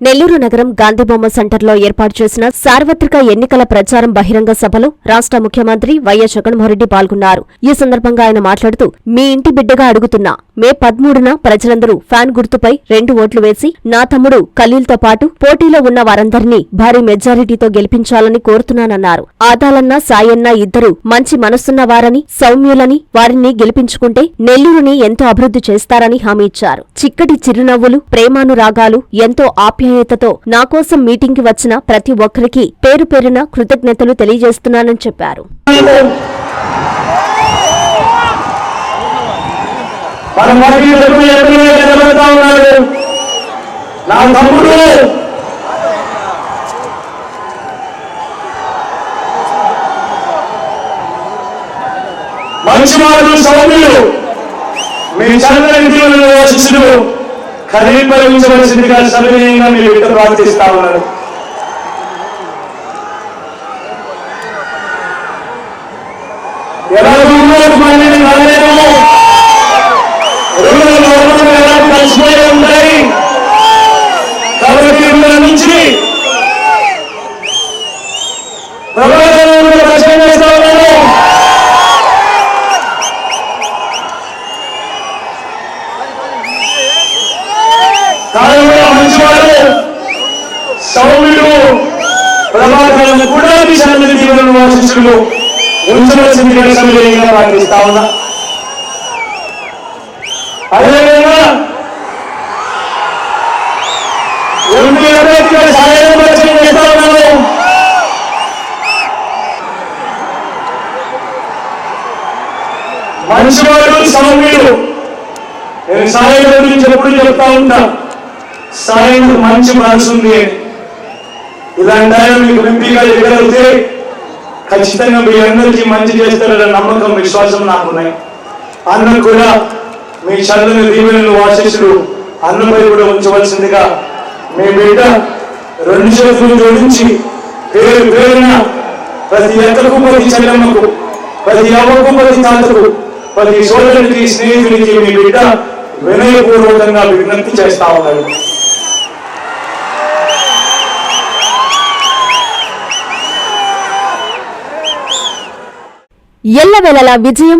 నెల్లూరు నగరం గాంధీబొమ్మ సెంటర్లో ఏర్పాటు చేసిన సార్వత్రిక ఎన్నికల ప్రచారం బహిరంగ సభలో రాష్ట్ర ముఖ్యమంత్రి వైఎస్ జగన్మోహన్రెడ్డి పాల్గొన్నారు. ఈ సందర్భంగా ఆయన మాట్లాడుతూ మీ ఇంటి బిడ్డగా అడుగుతున్నా. మే పదమూడున ప్రజలందరూ ఫ్యాన్ గుర్తుపై రెండు ఓట్లు వేసి నా తమ్ముడు ఖలీల్తో పాటు పోటీలో ఉన్న వారందరినీ భారీ మెజారిటీతో గెలిపించాలని కోరుతున్నానన్నారు. ఆదాలన్న సాయన్న ఇద్దరు మంచి మనసున్న వారని సౌమ్యులని వారిని గెలిపించుకుంటే నెల్లూరుని ఎంతో అభివృద్ధి చేస్తారని హామీ ఇచ్చారు. చిక్కటి చిరునవ్వులు ప్రేమానురాగాలు ఎంతో ఆప్య ఆప్యాయతతో నా కోసం మీటింగ్కి వచ్చిన ప్రతి ఒక్కరికి పేరు పేరున కృతజ్ఞతలు తెలియజేస్తున్నానని చెప్పారు. మంచి మహిళలకు ఎదురుగా నిలబడతా ఉన్నాడు నా తమ్ముడు. సౌమ్యులు మీ చంద్రని దీవులను ఆశిస్సులు మీరు ఇద్దరు ప్రార్థిస్తా ఉన్నారు. ఎలా ఉన్నోడు సౌమ్యుడు ప్రభాకరణ కూడా విశాలని జీవన వాసిస్తులు ఉంచవలసిందిగా సమయంగా ప్రార్థిస్తా ఉన్నా. అదేవిధంగా అంబేద్కర్ సాయం పరిచయం చేస్తా ఉన్నాను. మంచివాడు సౌమ్యుడు నేను సాయం గురించి ఎప్పుడు చెప్తా ఉంటా. సాయం మంచి మనసు ఉంది ఇలాంటి ఆయన మీకు ఎంపీగా ఎగలిగితే ఖచ్చితంగా మీ అందరికీ మంచి చేస్తారనే నమ్మకం విశ్వాసం నాకున్నాయి అన్నం కూడా మీ చల్లని దీవెనలు ఆశీస్సులు అన్నపై కూడా ఉంచవలసిందిగా మీ బిడ్డ రెండు చేతులు జోడించి పేరు పేరున ప్రతి ఎక్కకు ప్రతి చెల్లెమ్మకు ప్రతి అవ్వకు ప్రతి తాతకు ప్రతి సోదరునికి స్నేహితుడికి మీ బిడ్డ వినయపూర్వకంగా విజ్ఞప్తి చేస్తా ఉన్నారు ఎల్లవెలలా విజయం